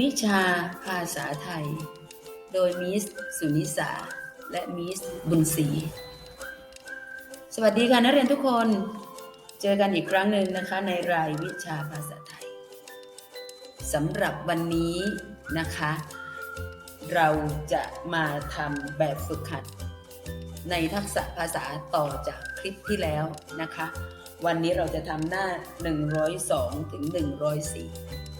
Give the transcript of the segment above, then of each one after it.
วิชาภาษาไทย โดยมิสสุนิสา และมิสบุญศรี สวัสดีค่ะนักเรียนทุกคน เจอกันอีกครั้งหนึ่งนะคะในรายวิชาภาษาไทยสำหรับวันนี้นะคะ เราจะมาทำแบบฝึกหัด ในทักษะภาษาต่อจากคลิปที่แล้วนะคะ วันนี้เราจะทำหน้า 102 ถึง 104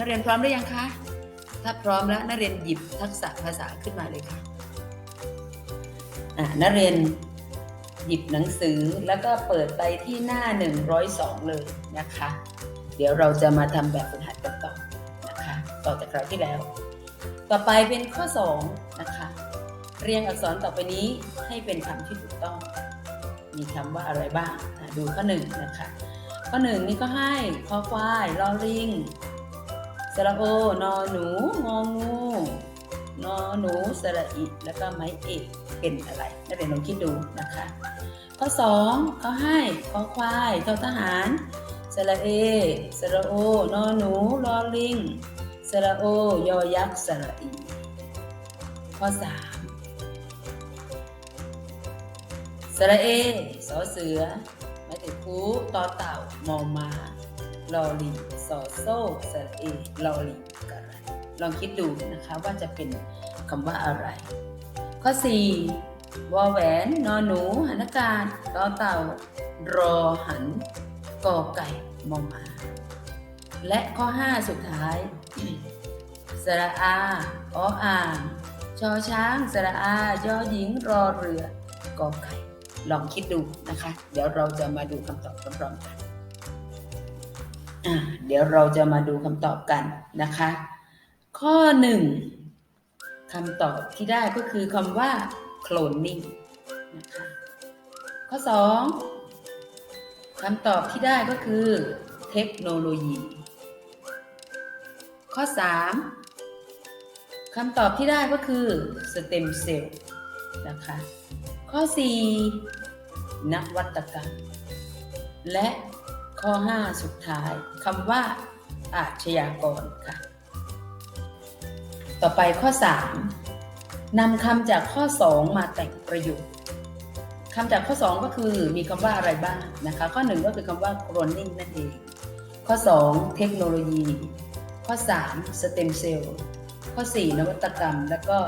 นักเรียนพร้อมหรือยังคะ ถ้าพร้อมแล้วนักเรียนหยิบทักษะภาษาขึ้นมาเลยค่ะอ่านักเรียนหยิบหนังสือแล้วก็เปิดไปที่หน้า 102 เลยนะคะ เดี๋ยวเราจะมาทำแบบฝึกหัดกันต่อนะคะ ต่อจากคราวที่แล้ว ต่อไปเป็นข้อ 2 นะคะ เรียงอักษรต่อไปนี้ให้เป็นคำที่ถูกต้อง มีคำว่าอะไรบ้าง ดูข้อหนึ่งนะคะ ข้อหนึ่งนี่ก็ให้คอควายลอลิง สระโอนอหนูงองูนอหนูสระอิแล้วก็ไม้เอกเป็นอะไรนักเรียนลองคิดดูนะคะ ข้อสองเขาให้คอควายทอทหารสระเอสระโอนอหนูลอลิงสระโอยอยักษ์สระอีข้อสามสระเอสอเสือไม้ถือคูต่อเต่ามอมา ลอลิงสอโซสระเอลอลิงกระไรลองคิดดูนะคะว่าจะเป็นคำว่าอะไร ข้อ 4วอแหวนนอหนูหันอากาศต่อเต่ารอหันกอไก่มอมาและข้อ 5 สุดท้ายสระอาออ่างชอช้างสระอายอหญิงรอเรือกอไก่ลองคิดดูนะคะ เดี๋ยวเราจะมาดูคำตอบพร้อมๆกัน เดี๋ยวเราจะมาดูคำตอบกันนะคะ ข้อหนึ่งคำตอบที่ได้ก็คือคำว่า cloning นะคะข้อสองคำตอบที่ได้ก็คือ เทคโนโลยี ข้อสามคำตอบที่ได้ก็คือสเต็มเซลล์นะคะข้อสี่นวัตกรรม และ ข้อ 5 สุดท้ายคำว่าอาชญากรค่ะ ต่อไปข้อ 3นำคำจากข้อ 2 มาแต่งประโยคคำจากข้อ 2 ก็คือมีคำว่าอะไรบ้างนะคะ ข้อ 1 ก็คือคำว่า cloning นั่นเอง ข้อ 2 เทคโนโลยี ข้อ3 stem cell ข้อ 4 นวัตกรรม แล้วก็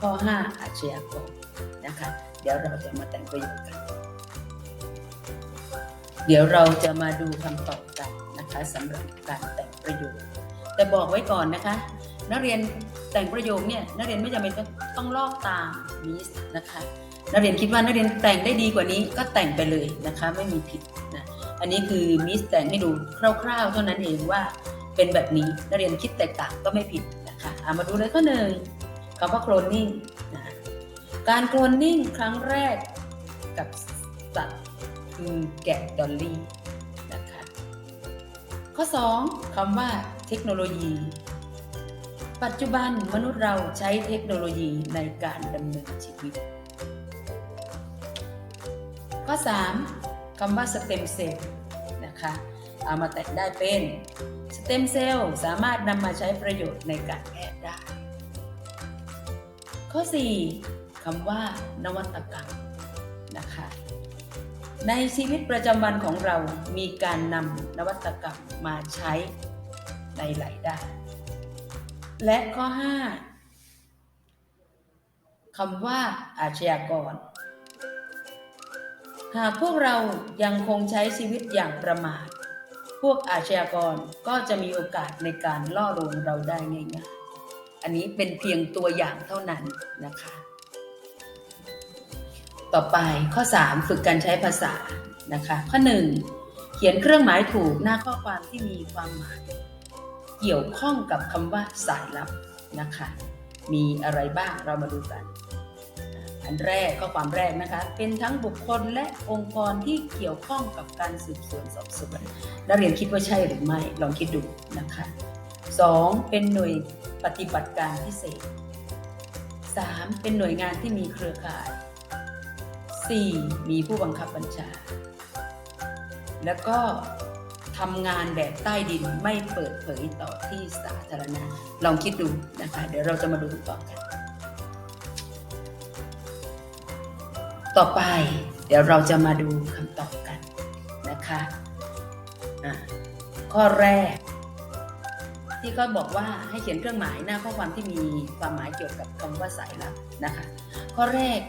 ข้อ 5 อาชญากรนะคะ เดี๋ยวเราจะมาแต่งประโยคกัน เดี๋ยวเราจะมาดูคำตอบกันนะคะสำหรับการแต่งประโยค แต่บอกไว้ก่อนนะคะ นักเรียนแต่งประโยคเนี่ยนักเรียนไม่จำเป็นต้องลอกตามมิสนะคะ นักเรียนคิดว่านักเรียนแต่งได้ดีกว่านี้ก็แต่งไปเลยนะคะ ไม่มีผิดนะอันนี้คือมิสแต่งให้ดูคร่าวๆ เท่านั้นเองว่าเป็นแบบนี้นักเรียนคิดแตกต่างก็ไม่ผิดนะคะเอามาดูเลยข้อหนึ่งคำว่า cloning นะการ cloning ครั้งแรกกับสัตว์ คือแกะดอลลี่นะคะข้อ 2คำว่าเทคโนโลยี ปัจจุบันมนุษย์เราใช้เทคโนโลยีในการดำเนินชีวิต ข้อ 3คำว่าสเต็มเซลล์นะคะเอามาแต่งได้เป็นสเต็มเซลล์สามารถนำมาใช้ประโยชน์ในการแพทย์ได้ ข้อ 4คำว่านวัตกรรม ในชีวิตประจำวันของเรามีการนำนวัตกรรมมาใช้ในหลายด้านและข้อ 5คำว่าอาชญากร หากพวกเรายังคงใช้ชีวิตอย่างประมาท พวกอาชญากรก็จะมีโอกาสในการล่อลวงเราได้ง่ายๆอันนี้เป็นเพียงตัวอย่างเท่านั้นนะคะ ต่อไปข้อ 3 ฝึกการใช้ภาษานะคะ ข้อ 1 เขียนเครื่องหมายถูกหน้าข้อความที่มีความหมาย เกี่ยวข้องกับคำว่าสายลับนะคะ มีอะไรบ้างเรามาดูกัน อันแรกข้อความแรกนะคะ เป็นทั้งบุคคลและองค์กรที่เกี่ยวข้องกับการสืบสวนสอบสวนนักเรียนคิดว่าใช่หรือไม่ลองคิดดูนะคะ 2. เป็นหน่วยปฏิบัติการพิเศษ 3. เป็นหน่วยงานที่มีเครือข่าย 4. มีผู้บังคับบัญชา แล้วก็ทำงานแบบใต้ดินไม่เปิดเผยต่อที่สาธารณะ ลองคิดดูนะคะ เดี๋ยวเราจะมาดูคำตอบกัน ต่อไปเดี๋ยวเราจะมาดูคำตอบกันนะคะะข้อแรก ที่เขาบอกว่าให้เขียนเครื่องหมายหน้าข้อความที่มีความหมายเกี่ยวกับคำว่าสายลับนะคะ ข้อแรก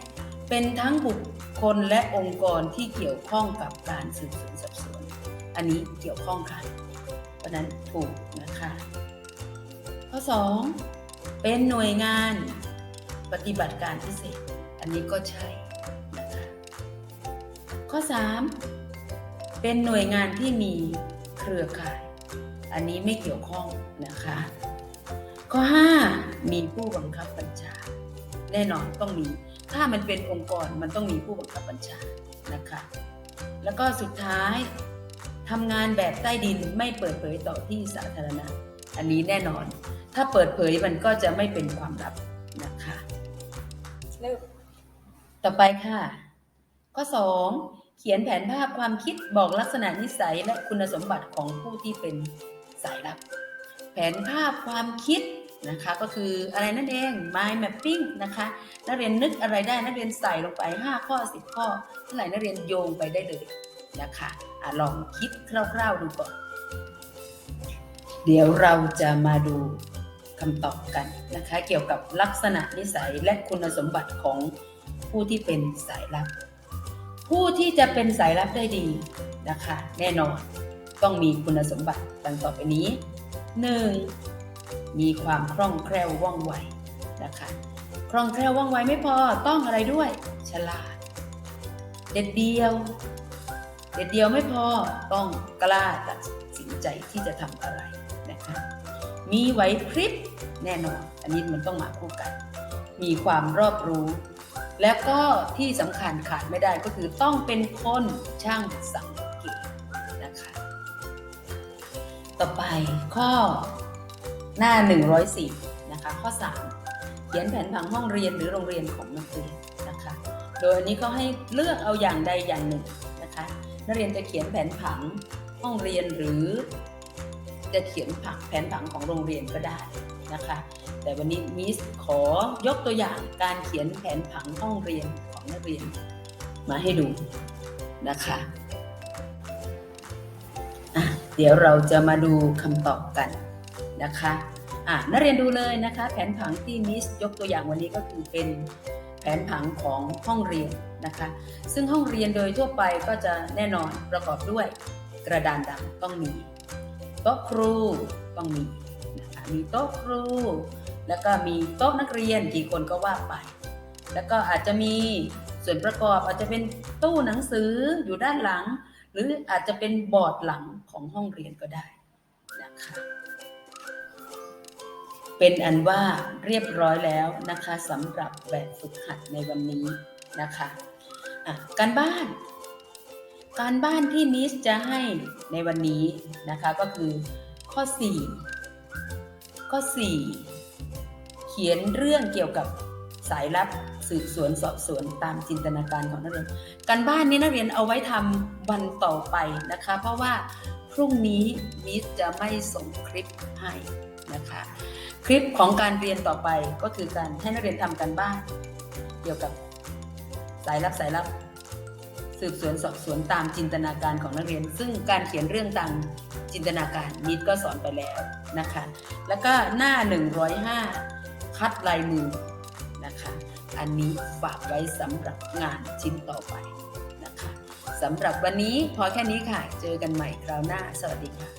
เป็นทั้งบุค คลและองค์กรที่เกี่ยวข้องกับการสืบสวนสอบสวน อันนี้เกี่ยวข้องค่ะ เพราะฉะนั้นถูกนะคะ ข้อ 2 เป็นหน่วยงานปฏิบัติการพิเศษ อันนี้ก็ใช่นะคะข้อ 3 เป็นหน่วยงานที่มีเครือข่าย อันนี้ไม่เกี่ยวข้องนะคะ ข้อ 5 มีผู้บังคับบัญชา แน่นอนต้องมี ถ้ามันเป็นองค์กรมันต้องมีผู้บังคับบัญชานะคะ แล้วก็สุดท้ายทำงานแบบใต้ดินไม่เปิดเผยต่อที่สาธารณะ อันนี้แน่นอน ถ้าเปิดเผยมันก็จะไม่เป็นความลับนะคะต่อไปค่ะ ข้อ 2 เขียนแผนภาพความคิดบอกลักษณะนิสัยและคุณสมบัติของผู้ที่เป็นสายลับ แผนภาพความคิด นะคะก็คืออะไรนั่นเอง mind mapping นะคะนักเรียนนึกอะไรได้นักเรียนใส่ลงไป 5 ข้อ 10 ข้อเท่าไหร่นักเรียนโยงไปได้เลยนะคะอะลองคิดคร่าวๆดูก่อน เดี๋ยวเราจะมาดูคำตอบกันนะคะเกี่ยวกับลักษณะนิสัยและคุณสมบัติของผู้ที่เป็นสายลับ ผู้ที่จะเป็นสายลับได้ดีนะคะ แน่นอนต้องมีคุณสมบัติดังต่อไปนี้ 1. มีความคล่องแคล่วว่องไวนะคะคล่องแคล่วว่องไวไม่พอต้องอะไรด้วย ฉลาด เด็ดเดียว เด็ดเดียวไม่พอต้องกล้าตัดสินใจที่จะทำอะไรนะคะมีไหวพริบแน่นอน อันนี้มันต้องมาคู่กัน มีความรอบรู้ แล้วก็ที่สำคัญขาดไม่ได้ก็คือต้องเป็นคนช่างสังเกตนะคะ ต่อไปข้อ หน้า 104นะคะข้อ 3 เขียนแผนผังห้องเรียนหรือโรงเรียนของนักเรียนนะคะ โดยอันนี้เขาให้เลือกเอาอย่างใดอย่างหนึ่งนะคะ นักเรียนจะเขียนแผนผังห้องเรียนหรือ จะเขียนผังแผนผังของโรงเรียนก็ได้นะคะ แต่วันนี้มิสขอยกตัวอย่างการเขียนแผนผังห้องเรียนของนักเรียนมาให้ดูนะคะอะเดี๋ยวเราจะมาดูคำตอบกัน นะคะอะนักเรียนดูเลยนะคะ แผนผังที่มิสยกตัวอย่างวันนี้ก็คือเป็นแผนผังของห้องเรียนนะคะ ซึ่งห้องเรียนโดยทั่วไปก็จะแน่นอนประกอบด้วยกระดานดำต้องมีโต๊ะครูต้องมีนะคะมีโต๊ะครู แล้วก็มีโต๊ะนักเรียนกี่คนก็ว่าไป แล้วก็อาจจะมีส่วนประกอบอาจจะเป็นตู้หนังสืออยู่ด้านหลัง หรืออาจจะเป็นบอร์ดหลังของห้องเรียนก็ได้นะคะ เป็นอันว่าเรียบร้อยแล้วนะคะสำหรับแบบฝึกหัดในวันนี้นะคะะการบ้าน การบ้านที่นิสจะให้ในวันนี้นะคะก็คือข้อ 4 ข้อ 4 เขียนเรื่องเกี่ยวกับสายลับสืบสวนสอบสวนตามจินตนาการของนักเรียน การบ้านนี้นักเรียนเอาไว้ทำวันต่อไปนะคะ เพราะว่าพรุ่งนี้มิสจะไม่ส่งคลิปให้ นะคะคลิปของการเรียนต่อไปก็คือการให้นักเรียนทำการบ้านเกี่ยวกับสายลับสายลับสืบสวนสอบสวนตามจินตนาการของนักเรียน ซึ่งการเขียนเรื่องตามจินตนาการนิดก็สอนไปแล้วนะคะ แล้วก็หน้า 105 คัดลายมือนะคะ อันนี้ฝากไว้สำหรับงานชิ้นต่อไปนะคะสำหรับวันนี้พอแค่นี้ค่ะ เจอกันใหม่คราวหน้า สวัสดีค่ะ